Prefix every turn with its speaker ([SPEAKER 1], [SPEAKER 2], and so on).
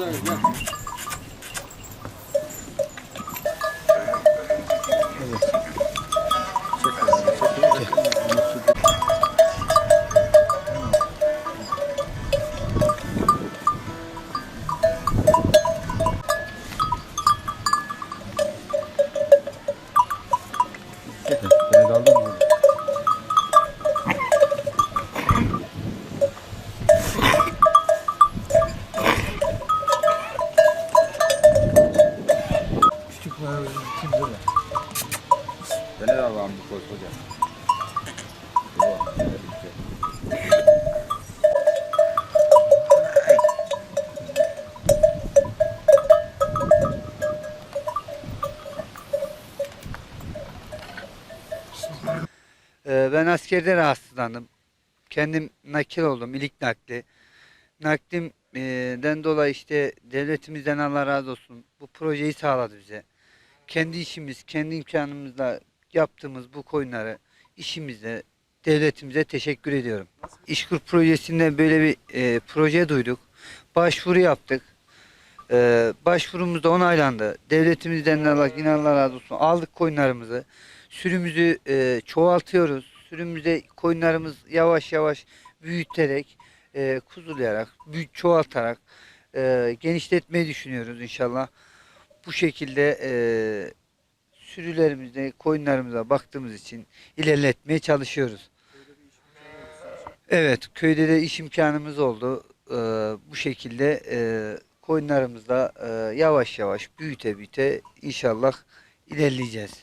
[SPEAKER 1] 这里这
[SPEAKER 2] Beni de al abi koy koca. Eyvah, hadi bitti.
[SPEAKER 3] Ee, ben askerde rahatsızlandım. Kendim nakil oldum, ilik nakli. Naklimden dolayı işte devletimizden Allah razı olsun bu projeyi sağladı bize. Kendi işimiz, kendi imkanımızla yaptığımız bu koyunları işimizde devletimize teşekkür ediyorum. İşkur projesinde böyle bir e, proje duyduk. Başvuru yaptık. Ee, başvurumuz da onaylandı. Devletimizden de Allah, yine razı olsun. Aldık koyunlarımızı. Sürümüzü e, çoğaltıyoruz. Sürümüzde koyunlarımız yavaş yavaş büyüterek, e, kuzulayarak, büyük çoğaltarak e, genişletmeyi düşünüyoruz inşallah. Bu şekilde e, sürülerimizde koyunlarımıza baktığımız için ilerletmeye çalışıyoruz. Evet, köyde de iş imkanımız oldu. E, bu şekilde e, koyunlarımızla e, yavaş yavaş büyüte büyüte inşallah ilerleyeceğiz.